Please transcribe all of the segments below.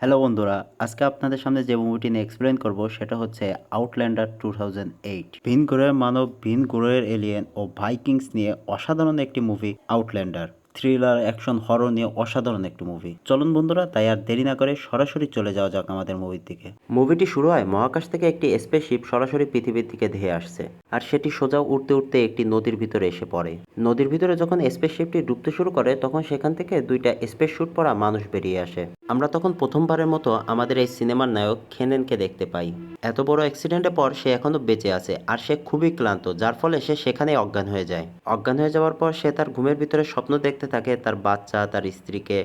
Hello বন্ধুরা, আজকে আপনাদের সামনে যে মুভিটি নিয়ে এক্সপ্লেন করব সেটা হচ্ছে আউটল্যান্ডার টু থাউজেন্ড এইট ভিন গ্রহের মানব, ভিন গ্রহের এলিয়েন ও ভাইকিংস নিয়ে অসাধারণ একটি movie Outlander thriller, action, horror নিয়ে অসাধারণ একটি মুভি চলুন বন্ধুরা, তাই আর দেরি না করে সরাসরি চলে যাওয়া যাক আমাদের মুভির দিকে। মুভিটি শুরু হয় মহাকাশ থেকে একটি স্পেসশিপ সরাসরি পৃথিবীর দিকে ধেয়ে আসছে, আর সেটি সোজা উঠতে উঠতে একটি নদীর ভিতরে এসে পড়ে। নদীর ভিতরে যখন স্পেসশিপটি ডুবতে শুরু করে, তখন সেখান থেকে দুইটা স্পেস শুট পরা মানুষ বেরিয়ে আসে। আমরা তখন প্রথমবারের মতো আমাদের এই সিনেমার নায়ক খেনেনকে দেখতে পাই। এত বড় অ্যাক্সিডেন্টের পর সে এখনও বেঁচে আছে, আর সে খুবই ক্লান্ত, যার ফলে সে সেখানেই অজ্ঞান হয়ে যায়। অজ্ঞান হয়ে যাওয়ার পর সে তার ঘুমের ভিতরে স্বপ্ন দেখতে থাকে তার বাচ্চা, তার স্ত্রীকে।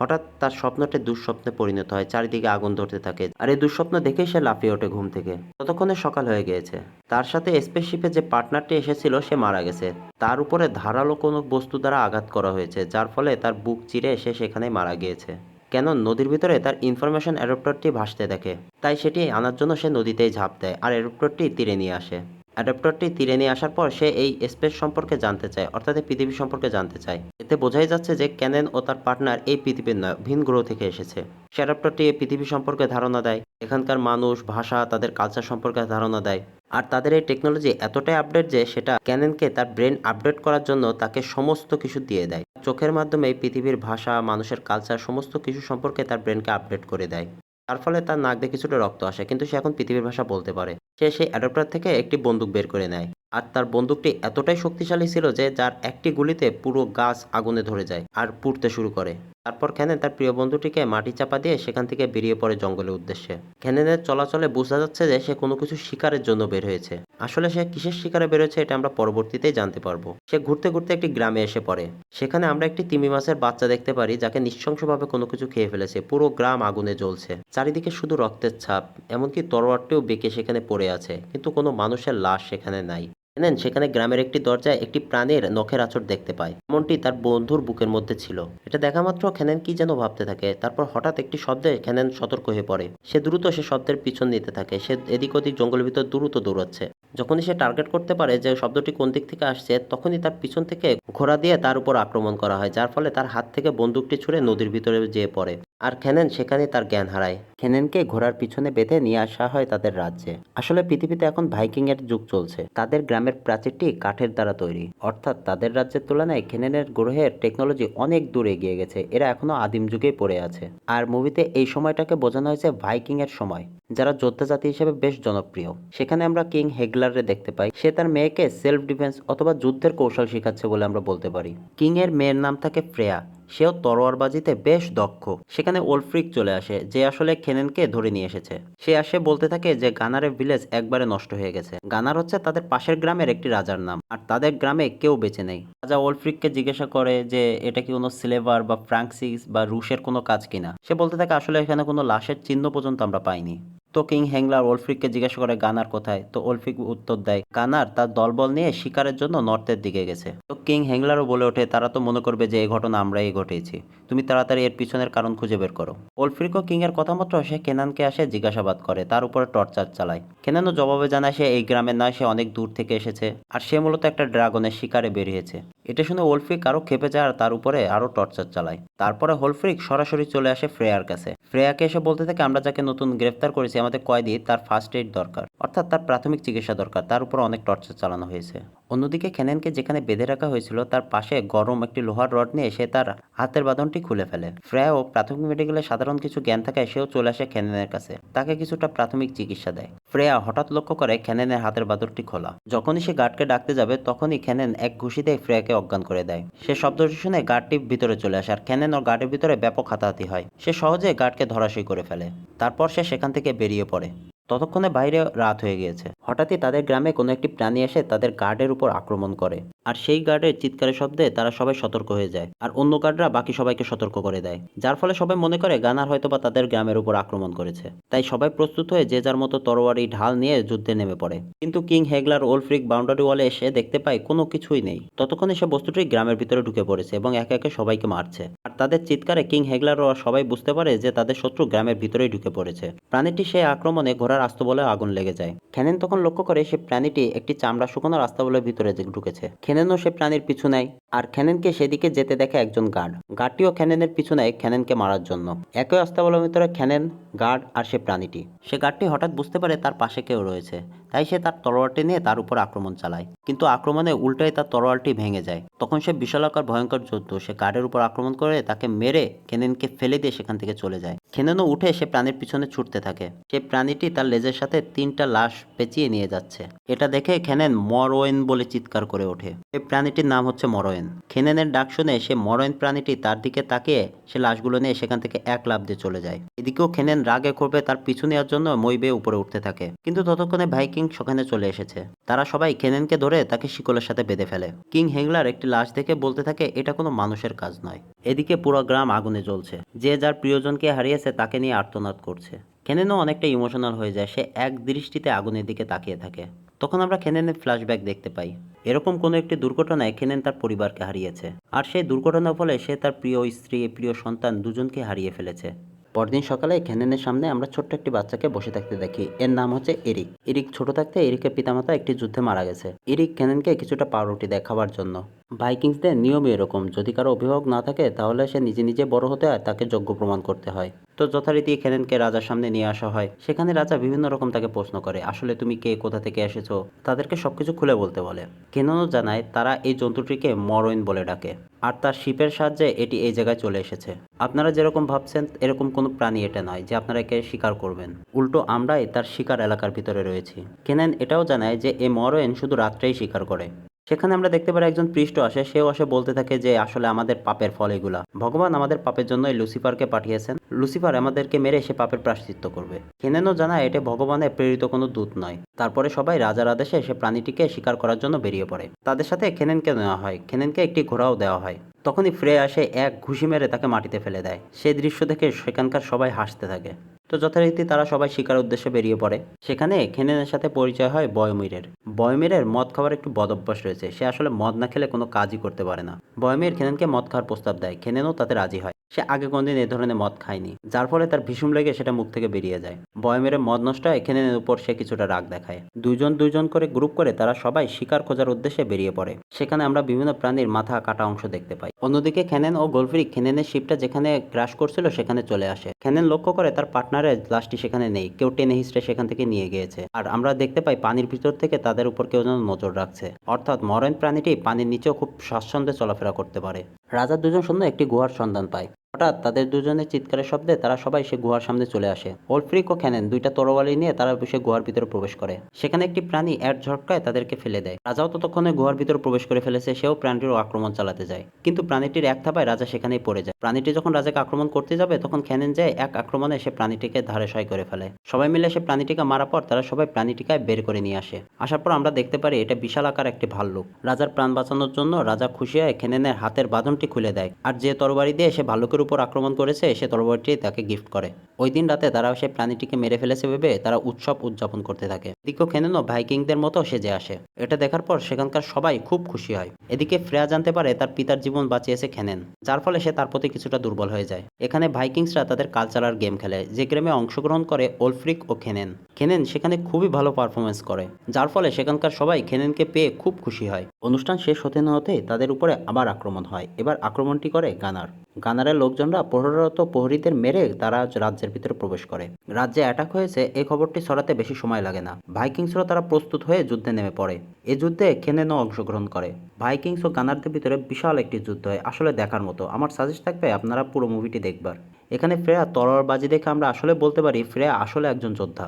হঠাৎ তার স্বপ্নটি দুঃস্বপ্নে পরিণত হয়, চারিদিকে আগুন ধরতে থাকে। আর এই দুঃস্বপ্ন দেখেই সে লাফিয়ে ওঠে ঘুম থেকে। ততক্ষণে সকাল হয়ে গিয়েছে। তার সাথে স্পেসশিপে যে পার্টনারটি এসেছিল, সে মারা গেছে। তার উপরে ধারালো কোনো বস্তু দ্বারা আঘাত করা হয়েছে, যার ফলে তার বুক চিরে সে সেখানেই মারা গিয়েছে। কেন? নদীর ভিতরে তার ইনফরমেশন অ্যাডাপ্টারটি ভাসতে দেখে। তাই সেটি আনার জন্য সে নদীতেই ঝাঁপ দেয়, আর অ্যাডাপ্টারটি তীরে নিয়ে আসে। অ্যাডাপ্টারটি তীরে নিয়ে আসার পর সে এই স্পেস সম্পর্কে জানতে চায়, অর্থাৎ পৃথিবী সম্পর্কে জানতে চায়। এতে বোঝাই যাচ্ছে যে ক্যানেন ও তার পার্টনার এই পৃথিবীর নয়, ভিন গ্রহ থেকে এসেছে। সে অ্যাডাপ্টারটি এই পৃথিবী সম্পর্কে ধারণা দেয়, এখানকার মানুষ, ভাষা, তাদের কালচার সম্পর্কে ধারণা দেয়। আর তাদের এই টেকনোলজি এতটাই আপডেট যে সেটা ক্যানেনকে তার ব্রেন আপডেট করার জন্য তাকে সমস্ত কিছু দিয়ে দেয়। চোখের মাধ্যমে পৃথিবীর ভাষা, মানুষের কালচার সমস্ত কিছু সম্পর্কে তার ব্রেনকে আপডেট করে দেয়। তার ফলে তার নাক দিয়ে কিছুটা রক্ত আসে, কিন্তু সে এখন পৃথিবীর ভাষা বলতে পারে। সে সেই অ্যাডাপ্টার থেকে একটি বন্দুক বের করে নেয়। আর তার বন্দুকটি এতটাই শক্তিশালী ছিল যে, যার একটি গুলিতে পুরো গাছ আগুনে ধরে যায় আর পুড়তে শুরু করে। তারপর খ্যানেন তার প্রিয় বন্ধুটিকে মাটি চাপা দিয়ে সেখান থেকে বেরিয়ে পড়ে জঙ্গলের উদ্দেশ্যে। খ্যানেনের চলাচলে বোঝা যাচ্ছে যে সে কোনো কিছু শিকারের জন্য বের হয়েছে। আসলে সে কিসের শিকারে বেরোচ্ছে এটা আমরা পরবর্তীতেই জানতে পারব। সে ঘুরতে ঘুরতে একটি গ্রামে এসে পড়ে। সেখানে আমরা একটি তিমি মাছের বাচ্চা দেখতে পারি যাকে নৃশংসভাবে কোনো কিছু খেয়ে ফেলেছে। পুরো গ্রাম আগুনে জ্বলছে। চারিদিকে শুধু রক্তের ছাপ, এমনকি তরোয়ারটিও বেঁকে সেখানে পড়ে আছে। কিন্তু কোনো মানুষের লাশ সেখানে নাই। জানেন সেখানে গ্রামের একটি দরজায় একটি প্রাণের নখের আঁচড় দেখতে পায়। এমনটি তার বন্ধুর বুকের মধ্যে ছিল। এটা দেখা মাত্র খ্যানেন কি যেন ভাবতে থাকে। তারপর হঠাৎ একটি শব্দে খ্যানেন সতর্ক হয়ে পড়ে। সে দ্রুত সে শব্দের পিছন নিতে থাকে। সে এদিক ওদিক জঙ্গলের ভিতর দ্রুত দৌড়াচ্ছে। যখনই সে টার্গেট করতে পারে যে শব্দটি কোন দিক থেকে আসছে, তখনই তার পিছন থেকে ঘোড়া দিয়ে তার উপর আক্রমণ করা হয়, যার ফলে তার হাত থেকে বন্দুকটি ছুঁড়ে নদীর ভিতরে যেয়ে পড়ে। আর খেনেন সেখানে তার জ্ঞান হারায়। খেনেনকে ঘোড়ার পিছনে বেঁধে নিয়ে আসা হয় তাদের রাজ্যে। আসলে পৃথিবীতে এখন ভাইকিং এর যুগ চলছে। তাদের গ্রামের প্রাচীরটি কাঠের দ্বারা তৈরি। অর্থাৎ তাদের রাজ্যের তুলনায় খেনেনের গ্রহের টেকনোলজি অনেক দূরে এগিয়ে গেছে, এরা এখনও আদিম যুগেই পড়ে আছে। আর মুভিতে এই সময়টাকে বোঝানো হয়েছে ভাইকিং এর সময়, যারা যোদ্ধা জাতি হিসেবে বেশ জনপ্রিয়। সেখানে আমরা কিং হেগলারে দেখতে পাই। সে তার মেয়েকে সেলফ ডিফেন্স অথবা যুদ্ধের কৌশল শেখাচ্ছে বলে আমরা বলতে পারি। কিং এর মেয়ের নাম থাকে ফ্রেয়া। সেও তরোয়ারবাজিতে বেশ দক্ষ। সেখানে ওলফ্রিক চলে আসে, যে আসলে খেনেনকে ধরে নিয়ে এসেছে। সে আসে বলতে থাকে যে গানারের ভিলেজ একবারে নষ্ট হয়ে গেছে। গানার হচ্ছে তাদের পাশের গ্রামের একটি রাজার নাম, আর তাদের গ্রামে কেউ বেঁচে নেই। রাজা ওলফ্রিককে জিজ্ঞাসা করে যে, এটা কি কোনো সিলেভার বা ফ্রান্সিস বা রুশের কোনো কাজ কিনা? সে বলতে থাকে, আসলে এখানে কোনো লাশের চিহ্ন পর্যন্ত আমরা পাইনি। তো কিং হ্যাংলার ওলফ্রিককে জিজ্ঞাসা করে, গানার কোথায়? তো ওলফ্রিক উত্তর দেয়, গানার তার দলবল নিয়ে শিকারের জন্য নর্থের দিকে গেছে। তো কিং হ্যাংলারও বলে ওঠে, তারা তো মনে করবে যে এই ঘটনা আমরাই ঘটেছি তুমি তাড়াতাড়ি এর পিছনের কারণ খুঁজে বের করো। ওলফ্রিকও কিং এর কথা মতো সে কেনানকে আসে জিজ্ঞাসাবাদ করে, তার উপরে টর্চার চালায়। কেনানও জবাবে জানায়, সে এই গ্রামের নয়, সে অনেক দূর থেকে এসেছে। আর সে মূলত একটা ড্রাগনের শিকারে বেরিয়েছে। এটা শুনে ওলফ্রিক আরও খেপে যায় আর তার উপরে আরও টর্চার চালায়। তারপরে হোলফ্রিক সরাসরি চলে আসে ফ্রেয়ার কাছে। ফ্রেয়াকে এসে বলতে থাকে, আমরা যাকে নতুন গ্রেফতার করেছি আমাদের কয়েদি তার ফার্স্ট এইড দরকার। অর্থাৎ তার প্রাথমিক চিকিৎসা দরকার। তার উপর অনেক টর্চার চালানো হয়েছে। অন্যদিকে খেনেনকে যেখানে বেঁধে রাখা হয়েছিল, তার পাশে গরম একটি লোহার রড নিয়ে সে তার হাতের বাঁধনটি খুলে ফেলে। ফ্রেয়াও প্রাথমিক মেডিকেলে সাধারণ কিছু জ্ঞান থাকায় সেও চলে আসে খেনেনের কাছে। তাকে কিছুটা প্রাথমিক চিকিৎসা দেয়। ফ্রেয়া হঠাৎ লক্ষ্য করে খেনেনের হাতের বাঁধনটি খোলা। যখনই সে গার্ডকে ডাকতে যাবে, তখনই খেনেন এক ঘুষিতে ফ্রেয়াকে অজ্ঞান করে দেয়। সে শব্দটি শুনে গার্ডটি ভিতরে চলে আসে, আর খেনেন ও গার্ডের ভিতরে ব্যাপক হাতাহাতি হয়। সে সহজে গার্ডকে ধরাশায়ী করে ফেলে। তারপর সে সেখান থেকে বেরিয়ে পড়ে। ততক্ষণে বাইরে রাত হয়ে গিয়েছে। হঠাৎই তাদের গ্রামে কোনো একটি প্রাণী এসে তাদের গার্ডের উপর আক্রমণ করে। আর সেই গার্ডের চিৎকারের শব্দে তারা সবাই সতর্ক হয়ে যায়, আর অন্য গার্ডরা বাকি সবাইকে সতর্ক করে দেয়, যার ফলে সবাই মনে করে গানার হয়তো বা তাদের গ্রামের উপর আক্রমণ করেছে। তাই সবাই প্রস্তুত হয়ে যে যার মতো তরোয়ারি ঢাল নিয়ে যুদ্ধে নেমে পড়ে। কিন্তু কিং হেগলার ওলফ্রিক বাউন্ডারি ওয়ালে এসে দেখতে পায় কোনো কিছুই নেই। ততক্ষণে সে বস্তুটি গ্রামের ভিতরে ঢুকে পড়েছে এবং একে একে সবাইকে মারছে। আর তাদের চিৎকারে কিং হেগলার ও সবাই বুঝতে পারে যে তাদের শত্রু গ্রামের ভিতরেই ঢুকে পড়েছে। প্রাণীটি সেই আক্রমণে ঘোড়ার আস্তবলে আগুন লেগে যায়। খেনেন তখন লক্ষ্য করে সে প্রাণীটি একটি চামড়া শুকানোর আস্তাবলের ভিতরে ঢুকেছে। খেনেনও সে প্রাণীর পিছু নেয়, আর খেনেনকে সেদিকে যেতে দেখে একজন গার্ড। গার্ডটিও খেনেনের পিছু নেয় খেনেনকে মারার জন্য। একই অস্তাবলম্বিতরা খ্যানেন গার্ড আর সে প্রাণীটি। সে গার্ডটি হঠাৎ বুঝতে পারে তার পাশে কেউ রয়েছে। তাই সে তার তলোয়ারটি নিয়ে তার উপর আক্রমণ চালায়। কিন্তু আক্রমণে উল্টাই তার তলোয়ারটি ভেঙে যায়। তখন সে বিশালাকার ভয়ঙ্কর যোদ্ধ। সে গার্ডের উপর আক্রমণ করে তাকে মেরে খেনেনকে ফেলে দিয়ে সেখান থেকে চলে যায়। খেনেনও উঠে সে প্রাণীর পিছনে ছুটতে থাকে। সে প্রাণীটি তার লেজের সাথে তিনটা লাশ পেঁচিয়ে নিয়ে যাচ্ছে। এটা দেখে খেনেন মরোয়েন বলে চিৎকার করে ওঠে। এই প্রাণীটির নাম হচ্ছে মরোয়েন খেনেনের ডাক শুনে সে মরোয়েন প্রাণীটি তার দিকে তাকিয়ে সে লাশগুলো নিয়ে সেখান থেকে এক লাভ দিয়ে চলে যায়। এদিকেও খেনেন রাগে করবে তার পিছু নেওয়ার জন্য মই বেয়ে উপরে উঠতে থাকে। কিন্তু ততক্ষণে ভাইকিং সেখানে চলে এসেছে। তারা সবাই খেনেনকে ধরে তাকে শিকলের সাথে বেঁধে ফেলে। কিং হেংলার একটি লাশ দেখে বলতে থাকে, এটা কোনো মানুষের কাজ নয়। এদিকে পুরো গ্রাম আগুনে জ্বলছে। যে যার প্রিয়জনকে হারিয়েছে তাকে নিয়ে আর্তনাদ করছে। খেনেনও অনেকটা ইমোশনাল হয়ে যায়, সে এক দৃষ্টিতে আগুনের দিকে তাকিয়ে থাকে। তখন আমরা খেনেনের ফ্ল্যাশব্যাক দেখতে পাই। এরকম কোনো একটি দুর্ঘটনায় খেনেন তার পরিবারকে হারিয়েছে। আর সেই দুর্ঘটনার ফলে সে তার প্রিয় স্ত্রী, প্রিয় সন্তান দুজনকে হারিয়ে ফেলেছে। পরদিন সকালে ক্যানেনের সামনে আমরা ছোট্ট একটি বাচ্চাকে বসে থাকতে দেখি। এর নাম হচ্ছে এরিক। এরিক ছোট থাকতে এরিকের পিতামাতা একটি যুদ্ধে মারা গেছে। এরিক ক্যানেনকে কিছুটা পাউরুটি দেখাবার জন্য। ভাইকিংসদের নিয়মই এরকম, যদি কারও অভিভাবক না থাকে তাহলে সে নিজে নিজে বড় হতে হয় তাকে যোগ্য প্রমাণ করতে হয়। তো যথারীতি খেনেনকে রাজার সামনে নিয়ে আসা হয়। সেখানে রাজা বিভিন্ন রকম তাকে প্রশ্ন করে, আসলে তুমি কে? কোথা থেকে এসেছ? তাদেরকে সবকিছু খুলে বলতে বলে। কেননও জানায়, তারা এই জন্তুটিকে মরোইন বলে ডাকে। আর তার শিপের সাহায্যে এটি এই জায়গায় চলে এসেছে। আপনারা যেরকম ভাবছেন, এরকম কোনো প্রাণী এটা নয় যে আপনারা একে শিকার করবেন। উল্টো আমরাই তার শিকার এলাকার ভিতরে রয়েছি। কেনেন এটাও জানায় যে, এ মরোয়েন শুধু রাত্রেই শিকার করে। সেখানে আমরা দেখতে পারি একজন পৃষ্ঠ আসে, সেও আসে বলতে থাকে যে আসলে আমাদের পাপের ফল এগুলা। ভগবান আমাদের পাপের জন্যই লুসিফারকে পাঠিয়েছেন। লুসিফার আমাদেরকে মেরে সে পাপের প্রাশ্চিত্য করবে। কেনেনও জানায় এটা ভগবানের প্রেরিত কোনো দূত নয়। তারপরে সবাই রাজার আদেশে সে প্রাণীটিকে শিকার করার জন্য বেরিয়ে পড়ে। তাদের সাথে খেনেনকে নেওয়া হয়। খেনেনকে একটি ঘোড়াও দেওয়া হয়। তখনই ফ্রে আসে, এক ঘুষি মেরে তাকে মাটিতে ফেলে দেয়। সেই দৃশ্য দেখে সেখানকার সবাই হাসতে থাকে। তো যথারীতি তারা সবাই শিকার উদ্দেশ্যে বেরিয়ে পড়ে। সেখানে খেনেনের সাথে পরিচয় হয় বয়মিরের। বয়মিরের মদ খাওয়ার একটু বদ অভ্যাস রয়েছে। সে আসলে মদ না খেলে কোনো কাজই করতে পারে না। বয়মির খেনেনকে মদ খাওয়ার প্রস্তাব দেয়। খেনেনও তাতে রাজি হয়। সে আগে কোনদিন এ ধরনের মদ খায়নি, যার ফলে তার ভীষণ লেগে সেটা মুখ থেকে বেরিয়ে যায়। বয়মেরে মদ নষ্ট হয়, খেনেনের উপর সে কিছুটা রাগ দেখায়। দুজন দুজন করে গ্রুপ করে তারা সবাই শিকার খোঁজার উদ্দেশ্যে বেরিয়ে পড়ে। সেখানে আমরা বিভিন্ন প্রাণীর মাথা, কাটা অংশ দেখতে পাই। অন্যদিকে খেনেন ও গোলফ্রিক, খেনেনের শিপটা যেখানে ক্রাশ করছিল সেখানে চলে আসে। খেনেন লক্ষ্য করে তার পার্টনারের লাশটি সেখানে নেই, কেউ টেনে হিস্ট্রে সেখান থেকে নিয়ে গিয়েছে। আর আমরা দেখতে পাই পানির ভিতর থেকে তাদের উপর কেউ যেন নজর রাখছে। অর্থাৎ মরেন প্রাণীটি পানির নিচেও খুব স্বাচ্ছন্দ্যে চলাফেরা করতে পারে। রাজার দুজন সৈন্য একটি গুহার সন্ধান পায়। হঠাৎ তাদের দুজনের চিৎকারের শব্দে তারা সবাই সে গুহার সামনে চলে আসে। ওলফ্রিক ও খ্যানেন দুইটা তরবারি নিয়ে তারা সে গুহার ভিতরে প্রবেশ করে। সেখানে একটি প্রাণী এক ঝটকায় তাদেরকে ফেলে দেয়। রাজাও ততক্ষণে গুহার ভিতরে প্রবেশ করে ফেলেছে, সেও প্রাণীটির আক্রমণ চালাতে যায়। কিন্তু প্রাণীটির এক থাপায় রাজা সেখানেই পড়ে যায়। প্রাণীটি যখন রাজাকে আক্রমণ করতে যাবে, তখন খ্যানেন যায় এক আক্রমণে সে প্রাণীটিকে ধারে সয় করে ফেলে। সবাই মিলে সে প্রাণীটিকে মারা পর তারা সবাই প্রাণীটিকে বের করে নিয়ে আসে। আসার পর আমরা দেখতে পারি এটা বিশাল আকার একটি ভাল্লুক। রাজার প্রাণ বাঁচানোর জন্য রাজা খুশি হয়ে খেনেনের হাতের বাঁধনটি খুলে দেয়। আর যে তরবারি দিয়ে সে ভাল্লুকের উপর আক্রমণ করেছে, সে তরবারিটি তাকে গিফট করে। ওই দিন রাতে তারা সেই প্রাণীটিকে মেরে ফেলেছে ভেবে তারা উৎসব উদযাপন করতে থাকে। এদিকে খেনেনও ভাইকিংদের মতো সেজে আসে। এটা দেখার পর সেখানকার সবাই খুব খুশি হয়। এদিকে ফ্রেয়া জানতে পারে তার পিতার জীবন বাঁচিয়েছে খেনেন, যার ফলে সে তার প্রতি কিছুটা দুর্বল হয়ে যায়। এখানে ভাইকিংসরা তাদের কালচারাল গেম খেলে, যে গেমে অংশগ্রহণ করে ওলফ্রিক ও খেনেন। খেনেন সেখানে খুবই ভালো পারফরমেন্স করে, যার ফলে সেখানকার সবাই খেনেনকে পেয়ে খুব খুশি হয়। অনুষ্ঠান শেষ হতে না হতে তাদের উপরে আবার আক্রমণ হয়। এবার আক্রমণটি করে গানার। গানারের লোকজনরা প্রহররত প্রহরীদের মেরে তারা রাজ্যের ভিতরে প্রবেশ করে। রাজ্যে অ্যাটাক হয়েছে এই খবরটি ছড়াতে বেশি সময় লাগে না। ভাইকিংসরা তারা প্রস্তুত হয়ে যুদ্ধে নেমে পড়ে। এই যুদ্ধে খেনেনও অংশগ্রহণ করে। ভাইকিংস ও গানারদের ভিতরে বিশাল একটি যুদ্ধ হয়, আসলে দেখার মতো। আমার সাজেস্ট থাকবে আপনারা পুরো মুভিটি দেখবার। এখানে ফ্রেয়া তরবারবাজি দেখে আমরা আসলে বলতে পারি ফ্রেয়া আসলে একজন যোদ্ধা।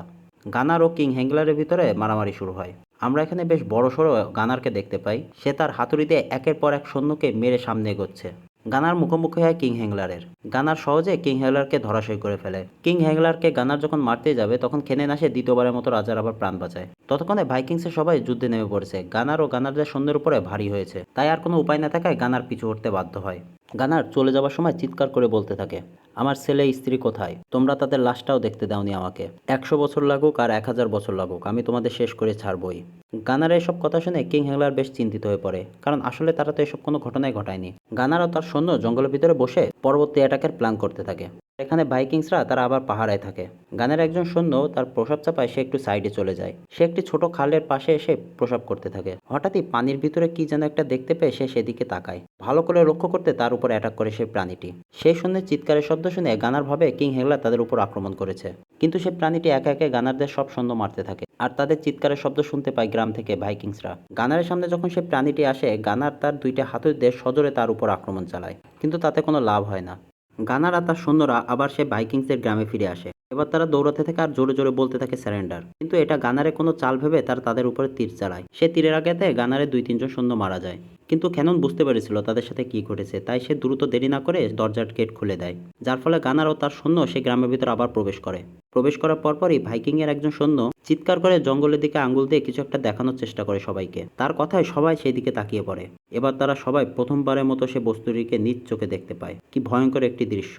গানার ও কিং হ্যাংলারের ভিতরে মারামারি শুরু হয়। আমরা এখানে বেশ বড় সড়ো গানারকে দেখতে পাই। সে তার হাতুড়ি দিয়ে একের পর এক সৈন্যকে মেরে সামনে এগোচ্ছে। গানার মুখোমুখি হয় কিং হ্যাংলারের গানার সহজে কিং হ্যাংলারকে ধরাশয় করে ফেলে। কিং হ্যাংলারকে গানার যখন মারতে যাবে, তখন খেনে না সে দ্বিতীয়বারের মতো রাজার আবার প্রাণ বাঁচায়। ততক্ষণে ভাইকিংসের সবাই যুদ্ধে নেমে পড়েছে। গানার ও গানারদের সৈন্যের উপরে ভারী হয়েছে। তাই আর কোনো উপায় না থাকায় গানার পিছু হটতে বাধ্য হয়। গানার চলে যাওয়ার সময় চিৎকার করে বলতে থাকে আমার ছেলে স্ত্রী কোথায়? তোমরা তাদের লাশটাও দেখতে দাওনি আমাকে। একশো বছর লাগুক আর এক হাজার বছর লাগুক, আমি তোমাদের শেষ করে ছাড়বই। গানার এসব কথা শুনে কিং হেংলার বেশ চিন্তিত হয়ে পড়ে, কারণ আসলে তারা তো এসব কোনো ঘটনাই ঘটায়নি। গানার ও তার সৈন্য জঙ্গলের ভিতরে বসে পরবর্তী অ্যাটাকের প্ল্যান করতে থাকে। এখানে ভাইকিংসরা তারা আবার পাহারায় থাকে। গানের একজন সৈন্য তার প্রসাব চাপায় সে একটু সাইডে চলে যায়। সে একটি ছোট খালের পাশে এসে প্রসাব করতে থাকে। হঠাৎই পানির ভিতরে কি যেন একটা দেখতে পেয়ে সে সেদিকে তাকায়। ভালো করে লক্ষ্য করতে তার উপর অ্যাটাক করে সেই প্রাণীটি। সেই সৈন্যের চিৎকারের শব্দ শুনে গানার ভাবে কিং হেগলা তাদের উপর আক্রমণ করেছে। কিন্তু সে প্রাণীটি একে একে গানারদের সব সৈন্য মারতে থাকে। আর তাদের চিৎকারের শব্দ শুনতে পায় গ্রাম থেকে ভাইকিংসরা। গানারের সামনে যখন সে প্রাণীটি আসে, গানার তার দুইটা হাতের দিয়ে সজোরে তার উপর আক্রমণ চালায়। কিন্তু তাতে কোনো লাভ হয় না। গানার তার সৈন্যরা আবার সে ভাইকিংসের গ্রামে ফিরে আসে। এবার তারা দৌড়াতে থাকে আর জোরে জোরে বলতে থাকে স্যারেন্ডার। কিন্তু এটা গানারে কোনো চাল ভেবে তারা তাদের উপরে তীর চালায়। সে তীরের আগেতে গানারে দুই তিনজন সৈন্য মারা যায়। কিন্তু ক্যানন বুঝতে পেরেছিল তাদের সাথে কি ঘটেছে, তাই সে দ্রুত দেরি না করে দরজার গেট খুলে দেয়। যার ফলে গানার ও তার সৈন্য সে গ্রামের ভিতর আবার প্রবেশ করে। প্রবেশ করার পরপরই এর একজন সৈন্য চিৎকার করে জঙ্গলের দিকে আঙ্গুল দিয়ে কিছু একটা দেখানোর চেষ্টা করে সবাইকে। তার কথায় সবাই সেই দিকে তাকিয়ে পড়ে। এবার তারা সবাই প্রথমবারের মতো সে বস্তুটিকে নিজ চোখে দেখতে পায়। কি ভয়ঙ্কর একটি দৃশ্য।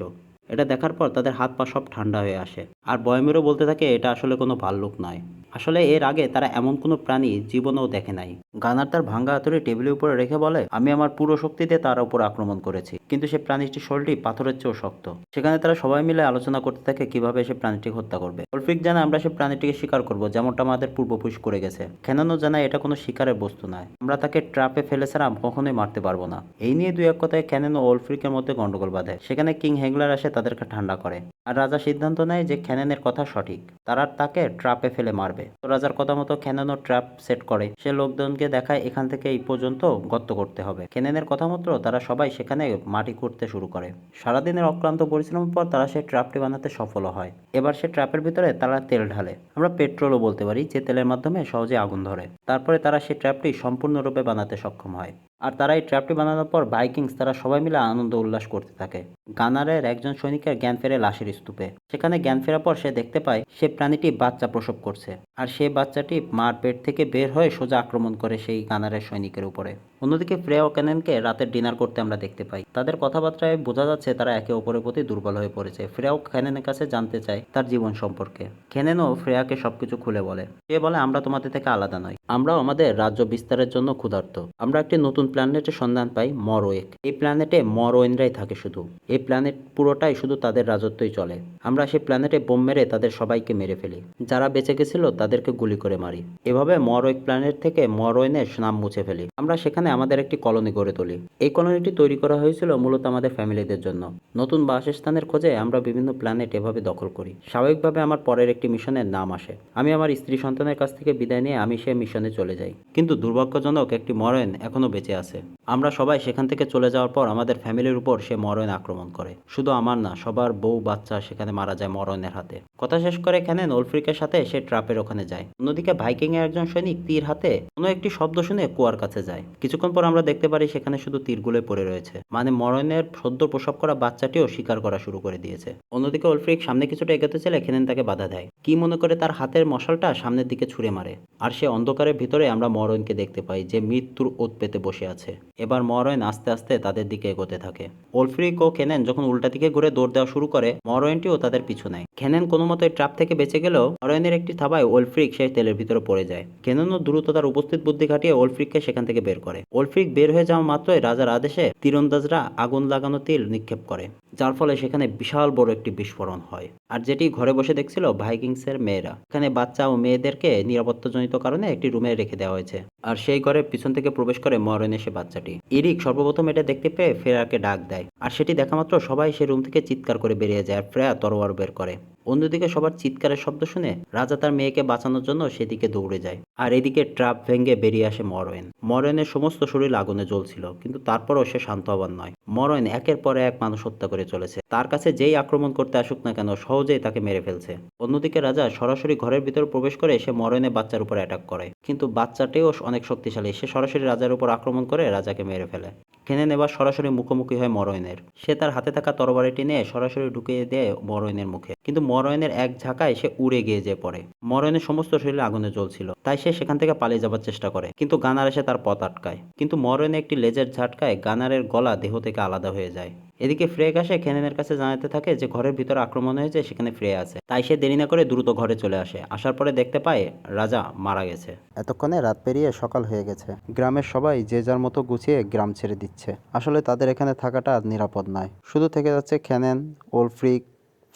এটা দেখার পর তাদের হাত পা সব ঠান্ডা হয়ে আসে। আর বয়মেরও বলতে থাকে, এটা আসলে কোনো ভাল্লুক নয়। আসলে এর আগে তারা এমন কোনো প্রাণী জীবনেও দেখে নাই। গানার তার ভাঙ্গা হাতুড়ি টেবিলের উপরে রেখে বলে, আমি আমার পুরো শক্তিতে তার উপর আক্রমণ করেছি, কিন্তু সে প্রাণীটির শরীরটি পাথরের চেয়েও শক্ত। সেখানে তারা সবাই মিলে আলোচনা করতে থাকে, কীভাবে সে প্রাণীটিকে হত্যা করবে। অল্পিক জানে, আমরা সে প্রাণীটিকে শিকার করব, যেমনটা আমাদের পূর্বপুরুষ করে গেছে। খেনানো জানায়, এটা কোনো শিকারের বস্তু নয়। আমরা তাকে ট্রাপে ফেলে ছাড়া কখনোই মারতে পারব না। এই নিয়ে দুই এক কথায় ক্যানেন ও ওলফ্রিকের মধ্যে গন্ডগোল বাঁধে। সেখানে কিং হেগলার আসে তাদেরকে ঠান্ডা করে। আর রাজা সিদ্ধান্ত নেয় যে খ্যানেনের কথা সঠিক। তারা তাকে ট্রাপে ফেলে মারবে। তো রাজার কথা মতো খ্যানেনও ট্র্যাপ সেট করে। সে লোকজনকে দেখায় এখান থেকে এই পর্যন্ত গর্ত করতে হবে। খ্যানেনের কথা মতো তারা সবাই সেখানে মাটি করতে শুরু করে। সারাদিনের অক্লান্ত পরিশ্রমের পর তারা সেই ট্র্যাপটি বানাতে সফল হয়। এবার সে ট্র্যাপের ভিতরে তারা তেল ঢালে। আমরা পেট্রোলও বলতে পারি, যে তেলের মাধ্যমে সহজে আগুন ধরে। তারপরে তারা সেই ট্র্যাপটি সম্পূর্ণরূপে বানাতে সক্ষম হয়। আর তারা এই ট্র্যাপটি বানানোর পর বাইকিংস, তারা সবাই মিলে আনন্দ উল্লাস করতে থাকে। গানারের একজন সৈনিকের জ্ঞান ফেরে লাশের স্তূপে। সেখানে জ্ঞান ফেরার পর সে দেখতে পায়, সে প্রাণীটি বাচ্চা প্রসব করছে। আর সেই বাচ্চাটি মার পেট থেকে বের হয়ে সোজা আক্রমণ করে সেই গানারের সৈনিকের উপরে। অন্যদিকে ফ্রেয়া ও ক্যানেনকে রাতের ডিনার করতে আমরা দেখতে পাই। তাদের কথাবার্তায় বোঝা যাচ্ছে তারা একে অপরের প্রতি দুর্বল হয়ে পড়েছে। ফ্রেয়াও ক্যানেনের কাছে জানতে চায় তার জীবন সম্পর্কে। ক্যানেনও ফ্রেয়াকে সবকিছু খুলে বলে। সে বলে, আমরা তোমাদের থেকে আলাদা নয় আমরাও আমাদের রাজ্য বিস্তারের জন্য ক্ষুধার্ত। আমরা একটি নতুন প্ল্যানেটের সন্ধান পাই মরোয়েক। এই প্ল্যানেটে মরোয়েনরাই থাকে শুধু। এই প্ল্যানেট পুরোটাই শুধু তাদের রাজত্বই চলে। আমরা সেই প্ল্যানেটে বোম মেরে তাদের সবাইকে মেরে ফেলি। যারা বেঁচে গেছিল, তাদেরকে গুলি করে মারি। এভাবে মরোয়েক প্ল্যানেট থেকে মরোয়েনের নাম মুছে ফেলি। আমরা সেখানে আমাদের একটি কলোনি গড়ে তুলি। এই কলোনিটি তৈরি করা হয়েছিল মূলত আমাদের ফ্যামিলিদের জন্য। নতুন বাসস্থানের খোঁজে আমরা বিভিন্ন প্ল্যানেট এভাবে দখল করি। স্বাভাবিকভাবে আমার পরের একটি মিশনের নাম আসে। আমি আমার স্ত্রী সন্তানের কাছ থেকে বিদায় নিয়ে আমি সে মিশনে চলে যাই। কিন্তু দুর্ভাগ্যজনক একটি মরয়েন এখনও বেঁচে আছে। আমরা সবাই সেখান থেকে চলে যাওয়ার পর আমাদের ফ্যামিলির উপর সে মরয়েন আক্রমণ করে। শুধু আমার না, সবার বউ বাচ্চা সেখানে মারা যায় মরয়েনের হাতে। কথা শেষ করে এখানে নলফ্রিকের সাথে সে ট্রাপের ওখানে যায়। অন্যদিকে ভাইকিং এর একজন সৈনিক তীর হাতে কোনো একটি শব্দ শুনে কুয়ার কাছে যায়। কিছুক্ষণ পর আমরা দেখতে পারি সেখানে শুধু তীরগুলোই পড়ে রয়েছে। মানে মরণের সদ্য প্রসব করা বাচ্চাটিও শিকার করা শুরু করে দিয়েছে। অন্যদিকে ওলফ্রিক সামনে কিছুটা এগোতে চলে খেনেন তাকে বাধা দেয়। কি মনে করে তার হাতের মশালটা সামনের দিকে ছুঁড়ে মারে। আর সে অন্ধকারের ভিতরে আমরা মরণকে দেখতে পাই যে মৃত্যুর ওত পেতে বসে আছে। এবার মরয়েন আস্তে আস্তে তাদের দিকে এগোতে থাকে। ওলফ্রিক ও খেনেন যখন উল্টা দিকে ঘুরে দৌড় দেওয়া শুরু করে, মরয়েনটিও তাদের পিছু নেয়। খেনেন কোনো মতো ট্রাপ থেকে বেঁচে গেলেও মরয়েনের একটি থাবায় ওলফ্রিক সেই তেলের ভিতরে পড়ে যায়। খেনেনও দ্রুত তার উপস্থিত বুদ্ধি খাটিয়ে ওলফ্রিককে সেখান থেকে বের করে। ওলফ্রিক বের হয়ে যাওয়া মাত্রই রাজার আদেশে তীরন্দাজরা আগুন লাগানো তীর নিক্ষেপ করে, যার ফলে সেখানে বিশাল বড় একটি বিস্ফোরণ হয়। আর যেটি ঘরে বসে দেখছিল ভাইকিংসের মেয়েরা। এখানে বাচ্চা ও মেয়েদেরকে নিরাপত্তাজনিত কারণে একটি রুমে রেখে দেওয়া হয়েছে। আর সেই ঘরে পিছন থেকে প্রবেশ করে মরণ এসে বাচ্চাটি। ইরিক সর্বপ্রথম এটা দেখতে পেয়ে ফেরাকে ডাক দেয়। আর সেটি দেখা মাত্র সবাই সেই রুম থেকে চিৎকার করে বেরিয়ে যায়, আর ফ্রেয়া তরোয়ার বের করে। অন্যদিকে সবার চিৎকারের শব্দ শুনে রাজা তার মেয়েকে বাঁচানোর জন্য সেদিকে দৌড়ে যায়। আর এদিকে ট্রাপ ভেঙে বেরিয়ে আসে মরয়েন মরয়েনের সমস্ত শরীর আগুনে জ্বলছিল, কিন্তু তারপরও সে শান্ত হবার নয়। মরয়েন একের পর এক মানুষ হত্যা করে চলেছে। তার কাছে যেই আক্রমণ করতে আসুক না কেন সহজেই তাকে মেরে ফেলছে। অন্যদিকে রাজা সরাসরি ঘরের ভিতর প্রবেশ করে সে মরয়েনের বাচ্চার উপর অ্যাটাক করে। কিন্তু বাচ্চাটিও অনেক শক্তিশালী। সে সরাসরি রাজার উপর আক্রমণ করে রাজাকে মেরে ফেলে। খেনেন এবার সরাসরি মুখোমুখি হয় মরয়েনের সে তার হাতে থাকা তরবারিটি নিয়ে সরাসরি ঢুকিয়ে দেয় মরয়নের মুখে। কিন্তু মরয়েনের এক ঝাঁকায় সে উড়ে গিয়ে যে পড়ে। মরয়নের সমস্ত শরীরে আগুনে জ্বলছিল। তাই সে সেখান থেকে পালিয়ে যাবার চেষ্টা করে। কিন্তু গানার এসে তার পথ আটকায়। কিন্তু মরয়েনে একটি লেজের ঝাটকায় গানারের গলা দেহ থেকে আলাদা হয়ে যায়। এদিকে ফ্রেক আসে খেনেনের কাছে জানাতে থাকে যে ঘরের ভিতরে আক্রমণ হয়েছে, সেখানে ফ্রে আছে। তাই সে দেরি না করে দ্রুত ঘরে চলে আসে। আসার পরে দেখতে পায় রাজা মারা গেছে। এতক্ষণে রাত পেরিয়ে সকাল হয়ে গেছে। গ্রামের সবাই যে যার মতো গুছিয়ে গ্রাম ছেড়ে দিচ্ছে। আসলে তাদের এখানে থাকাটা আর নিরাপদ নয়। শুধু থেকে যাচ্ছে খ্যানেন ওলফ্রিক,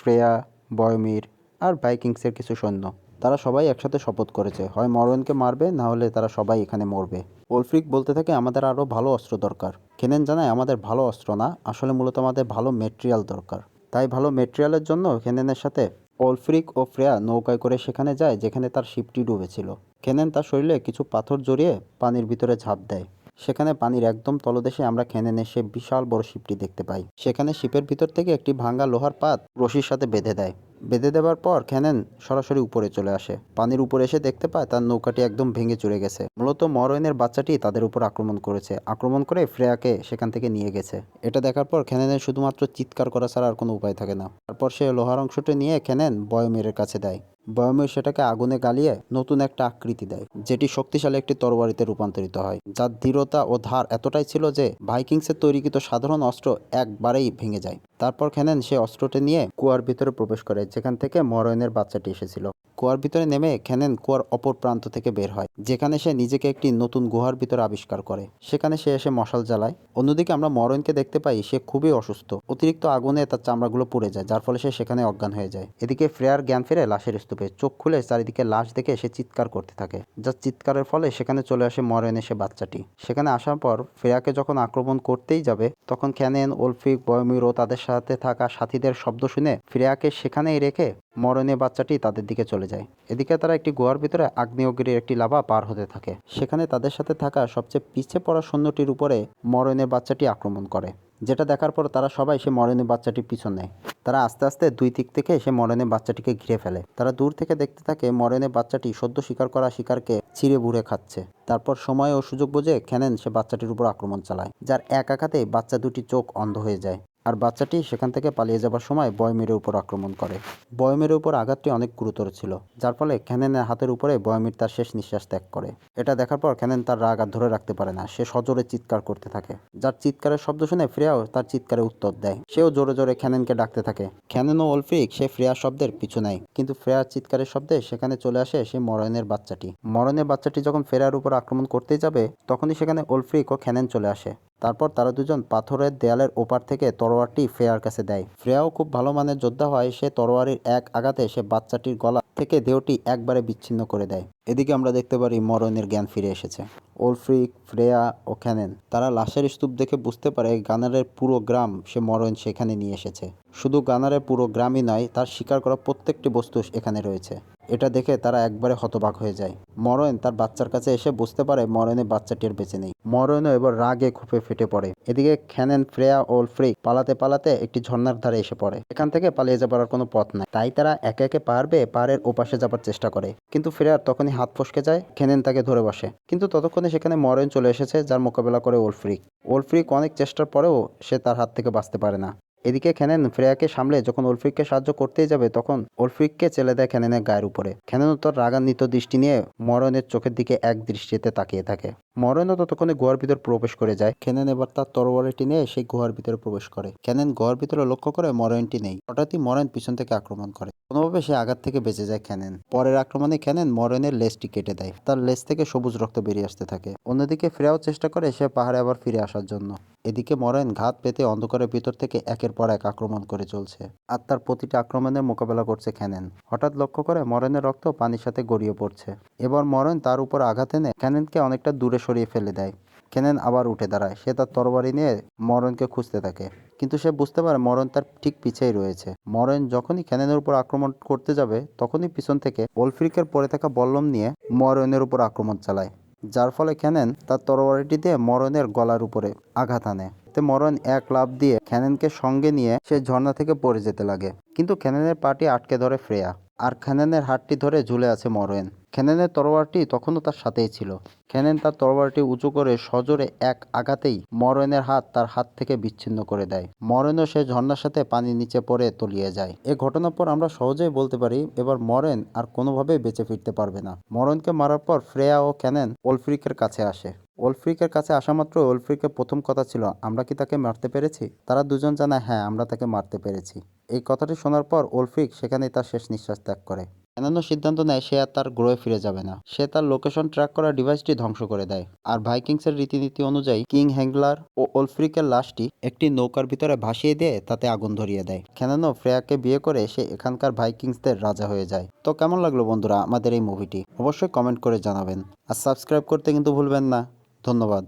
ফ্রেয়া, বয়মির আর বাইকিংসের কিছু সৈন্য। তারা সবাই একসাথে শপথ করেছে, হয় মরওয়েনকে মারবে, না হলে তারা সবাই এখানে মরবে। ওলফ্রিক বলতে থাকে, আমাদের আরও ভালো অস্ত্র দরকার। কেনেন জানায় আমাদের ভালো অস্ত্র না, আসলে মূলত আমাদের ভালো মেটেরিয়াল দরকার। তাই ভালো মেটেরিয়ালের জন্য কেনেনের সাথে ওলফ্রিক ও ফ্রেয়া নৌকায় করে সেখানে যায়, যেখানে তার শিপটি ডুবেছিল। কেনেন তার শরীরে কিছু পাথর জড়িয়ে পানির ভিতরে ঝাঁপ দেয়। সেখানে পানির একদম তলদেশে আমরা খেনেনে সে বিশাল বড় শিপটি দেখতে পাই। সেখানে শিপের ভিতর থেকে একটি ভাঙা লোহার পাত রশির সাথে বেঁধে দেয়। বেঁধে দেওয়ার পর খ্যানেন সরাসরি উপরে চলে আসে। পানির উপরে এসে দেখতে পায় তার নৌকাটি একদম ভেঙে চলে গেছে। মূলত মরয়েনের বাচ্চাটি তাদের উপর আক্রমণ করেছে। আক্রমণ করে ফ্রেয়াকে সেখান থেকে নিয়ে গেছে। এটা দেখার পর খ্যানেনের শুধুমাত্র চিৎকার করা ছাড়া আর কোনো উপায় থাকে না। তারপর সে লোহার অংশটি নিয়ে খ্যানেন বয়মেরের কাছে দেয়। বয়মের সেটাকে আগুনে গালিয়ে নতুন একটা আকৃতি দেয়, যেটি শক্তিশালী একটি তরবারিতে রূপান্তরিত হয়। যার দৃঢ়তা ও ধার এতটাই ছিল যে ভাইকিংসের তৈরিকৃত সাধারণ অস্ত্র একবারেই ভেঙে যায়। তারপর খেনেন সে অস্ত্রটি নিয়ে কুয়ার ভিতরে প্রবেশ করে, যেখান থেকে মরয়নের বাচ্চাটি এসেছিল। কুয়ার ভিতরে নেমে খেনেন কুয়ার অপর প্রান্ত থেকে বের হয়, যেখানে সে নিজেকে একটি নতুন গুহার ভিতরে আবিষ্কার করে। সেখানে সে এসে মশাল জ্বালায়। অন্যদিকে আমরা মরয়নকে দেখতে পাই, সে খুবই অসুস্থ। অতিরিক্ত আগুনে তার চামড়াগুলো পুড়ে যায়, যার ফলে সে সেখানে অজ্ঞান হয়ে যায়। এদিকে ফ্রেয়ার জ্ঞান ফিরে লাশের স্তূপে চোখ খুলে চারিদিকে লাশ দেখে সে চিৎকার করতে থাকে। যা চিৎকারের ফলে সেখানে চলে আসে মরয়নের সে বাচ্চাটি। সেখানে আসার পর ফ্রেয়াকে যখন আক্রমণ করতেই যাবে, তখন ক্যানেন ওলফিক বয়মির ও তাদের সাথে থাকা সাথীদের শব্দ শুনে ফ্রেয়াকে সেখানেই রেখে মরণে বাচ্চাটি তাদের দিকে চলে যায়। এদিকে তারা একটি গুহার ভিতরে আগ্নেয়গিরির একটি লাভা পার হতে থাকে। সেখানে তাদের সাথে থাকা সবচেয়ে পিছিয়ে পড়া সৈন্যটির উপরে মরণের বাচ্চাটি আক্রমণ করে। যেটা দেখার পর তারা সবাই সে মরণের বাচ্চাটির পিছন। নেয় তারা আস্তে আস্তে দুই দিক থেকে সে মরণের বাচ্চাটিকে ঘিরে ফেলে। তারা দূর থেকে দেখতে থাকে মরণের বাচ্চাটি সদ্য শিকার করা শিকারকে ছিঁড়ে বুড়ে খাচ্ছে। তারপর সময় ও সুযোগ বুঝে খেনেন সে বাচ্চাটির উপর আক্রমণ চালায়, যার এক আঘাতে বাচ্চা দুটি চোখ অন্ধ হয়ে যায়। আর বাচ্চাটি সেখান থেকে পালিয়ে যাবার সময় বয়মের উপর আক্রমণ করে। বয়মের উপর আঘাতটি অনেক গুরুতর ছিল, যার ফলে খ্যানেনের হাতের উপরে বয়মির তার শেষ নিঃশ্বাস ত্যাগ করে। এটা দেখার পর খ্যানেন তার রাগ আর ধরে রাখতে পারে না, সে সজোরে চিৎকার করতে থাকে। যার চিৎকারের শব্দ শুনে ফ্রেয়াও তার চিৎকারে উত্তর দেয়। সেও জোরে জোরে খ্যানেনকে ডাকতে থাকে। খ্যানেন ও ওলফ্রিক সে ফ্রেয়ার শব্দের পিছু নেয়, কিন্তু ফ্রেয়ার চিৎকারের শব্দে সেখানে চলে আসে সে মরণের বাচ্চাটি। মরণের বাচ্চাটি যখন ফ্রেয়ার উপর আক্রমণ করতেই যাবে, তখনই সেখানে ওলফ্রিক ও খ্যানেন চলে আসে। তারপর তারা দুজন পাথরের দেয়ালের ওপার থেকে তরোয়ারটি ফ্রেয়ার কাছে দেয়। ফ্রেয়াও খুব ভালো মানের যোদ্ধা হয়, সে তরোয়ারির এক আঘাতে সে বাচ্চাটির গলা থেকে দেহটি একবারে বিচ্ছিন্ন করে দেয়। এদিকে আমরা দেখতে পারি মরণের জ্ঞান ফিরে এসেছে। ওলফ্রিক, ফ্রেয়া ও খ্যানেন তারা লাশের স্তূপ দেখে বুঝতে পারে গানারের পুরো গ্রাম সে মরণ সেখানে নিয়ে এসেছে। শুধু গানারের পুরো গ্রামই নয়, তার শিকার করা প্রত্যেকটি বস্তু এখানে রয়েছে। এটা দেখে তারা একবারে হতবাক হয়ে যায়। মরণ তার বাচ্চার কাছে এসে বুঝতে পারে মরণের বাচ্চাটি আর বেঁচে নেই। মরণও এবার রাগে খুপে ফেটে পড়ে। এদিকে খ্যানেন, ফ্রেয়া ও ফ্রিক পালাতে পালাতে একটি ঝর্ণার ধারে এসে পড়ে। এখান থেকে পালিয়ে যাবার কোনো পথ নাই। তাই তারা একে একে পারবে পাহাড়ের ওপাশে যাবার চেষ্টা করে। কিন্তু ফ্রেয়ার তখনই হাত ফসকে যায় খেনেন তাকে ধরে বসে। কিন্তু ততক্ষণে সেখানে মরণ চলে এসেছে, যার মোকাবেলা করে ওলফ্রিক। ওলফ্রিক অনেক চেষ্টার পরেও সে তার হাত থেকে বাঁচতে পারে না। এদিকে খ্যানেন ফ্রেয়াকে সামলে যখন ওলফ্রিককে সাহায্য করতেই যাবে তখন ওলফ্রিককে চেলে দেয় খ্যানেনের গায়ের উপরে। খ্যানেন তোর রাগান্বিত দৃষ্টি নিয়ে মরণের চোখের দিকে এক দৃষ্টিতে তাকিয়ে থাকে। মরণও ততক্ষণে গুহার ভিতর প্রবেশ করে যায়। খ্যানেন এবার তার তরবারিটি নিয়ে সেই গুহার ভিতরে প্রবেশ করে। খ্যানেন গুহার ভিতরে লক্ষ্য করে মরণটি নেই। হঠাৎই মরণ পিছন থেকে আক্রমণ করে। কোনোভাবে সে আঘাত থেকে বেঁচে যায় খ্যানেন পরের আক্রমণে খ্যানেন মরণের লেজটি কেটে দেয়। তার লেজ থেকে সবুজ রক্ত বেরিয়ে আসতে থাকে। অন্যদিকে ফ্রেয়াও চেষ্টা করে সে পাহাড়ে আবার ফিরে আসার জন্য। এদিকে মরেন ঘাত পেতে অন্ধকারের ভিতর থেকে একের পর এক আক্রমণ করে চলছে। আর তার প্রতিটি আক্রমণের মোকাবেলা করছে ক্যানেন। হঠাৎ লক্ষ্য করে মরেনের রক্ত পানির সাথে গড়িয়ে পড়ছে। এবার মরণ তার উপর আঘাত এনে ক্যানেনকে অনেকটা দূরে সরিয়ে ফেলে দেয়। ক্যানেন আবার উঠে দাঁড়ায়। সে তার তরবারি নিয়ে মরণকে খুঁজতে থাকে। কিন্তু সে বুঝতে পারে মরণ তার ঠিক পিছেই রয়েছে। মরণ যখনই ক্যানেনের উপর আক্রমণ করতে যাবে, তখনই পিছন থেকে ওলফ্রিকের পরে থাকা বল্লম নিয়ে মরণের উপর আক্রমণ চালায়। যার ফলে ক্যানেন তার তরবারিটি দিয়ে মরণের গলার উপরে আঘাত আনে। তে মরণ এক লাভ দিয়ে খ্যানেনকে সঙ্গে নিয়ে সে ঝর্ণা থেকে পড়ে যেতে লাগে। কিন্তু খ্যানেনের পাটি আটকে ধরে ফ্রেয়া। আর খ্যানেনের হাতটি ধরে ঝুলে আছে মরণ। খ্যানেনের তরবারটি তখনও তার সাথেই ছিল। খ্যানেন তার তরবারটি উঁচু করে সজোরে এক আঘাতেই মরণের হাত তার হাত থেকে বিচ্ছিন্ন করে দেয়। মরেনও সে ঝর্ণার সাথে পানির নিচে পড়ে তলিয়ে যায়। এ ঘটনার পর আমরা সহজেই বলতে পারি, এবার মরেন আর কোনোভাবেই বেঁচে ফিরতে পারবে না। মরণকে মারার পর ফ্রেয়া ও ক্যানেন ওলফ্রিকের কাছে আসে। ওলফ্রিকের কাছে আসা মাত্র ওলফ্রিকের প্রথম কথা ছিল, আমরা কি তাকে মারতে পেরেছি? তারা দুজন জানায় হ্যাঁ আমরা তাকে মারতে পেরেছি। এই কথাটি শোনার পর ওলফ্রিক সেখানেই তার শেষ নিঃশ্বাস ত্যাগ করে। এনানো সিদ্ধান্ত নেয়, সে আর তার গ্রহে ফিরে যাবে না। সে তার লোকেশন ট্র্যাক করা ডিভাইসটি ধ্বংস করে দেয়। আর ভাইকিংসের রীতিনীতি অনুযায়ী, কিং হ্যাংলার ও ওলফ্রিকের লাশটি একটি নৌকার ভিতরে ভাসিয়ে দিয়ে তাতে আগুন ধরিয়ে দেয়। খেনানো ফ্রেয়াকে বিয়ে করে সে এখানকার ভাইকিংসদের রাজা হয়ে যায়। তো কেমন লাগল বন্ধুরা আমাদের এই মুভিটি? অবশ্যই কমেন্ট করে জানাবেন। আর সাবস্ক্রাইব করতে কিন্তু ভুলবেন না। ধন্যবাদ।